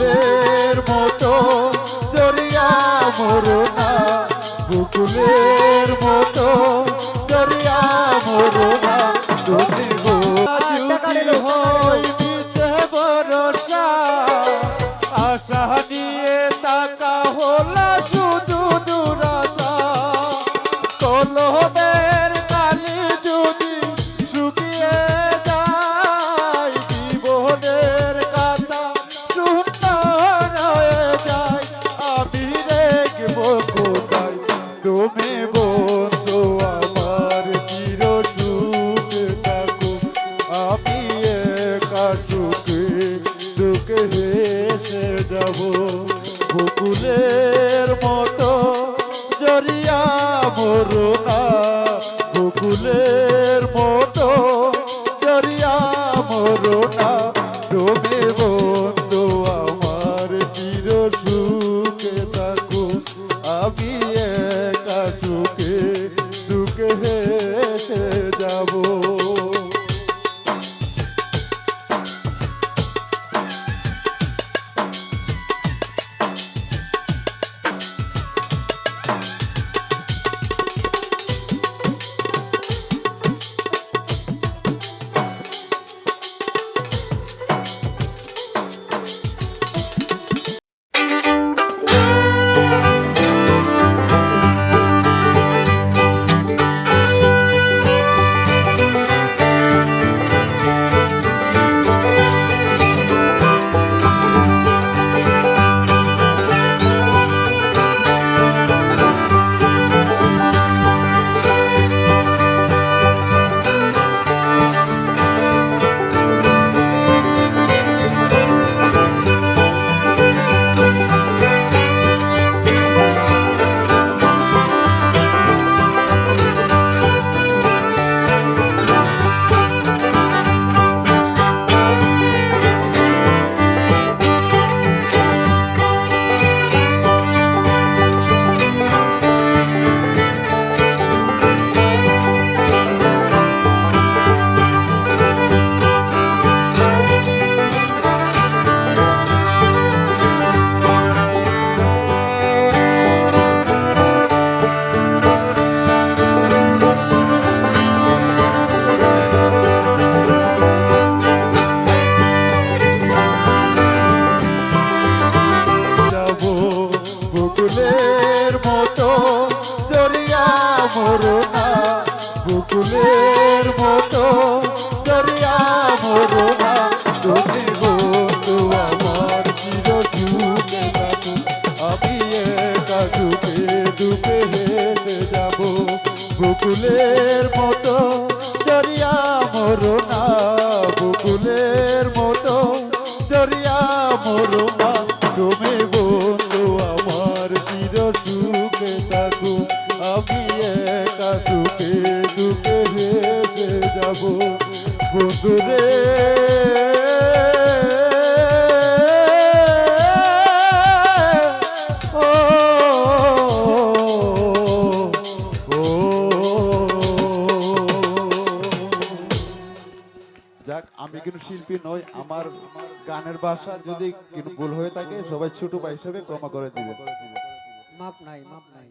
বুকুলের মতো দরিয়া মরো না বুকুলের মতো ভেসে যাব বকুলের মতো জরিয়া মরুনা দরিয়া না বুকুলের মতো দরিয়া মরোনা তুমি বন্ধু আমার চির সুখে থাকু, আমি একা ডুবে ডুবে যাব। বুকুলের মতো দরিয়া বুকুলের যাব বন্ধুরে যাক, আমি কিন্তু শিল্পী নই, আমার গানের ভাষা যদি ভুল হয়ে থাকে, সবাই ছোট ভাই হিসেবে ক্ষমা করে দিবে মাপ নাই মাপ নাই।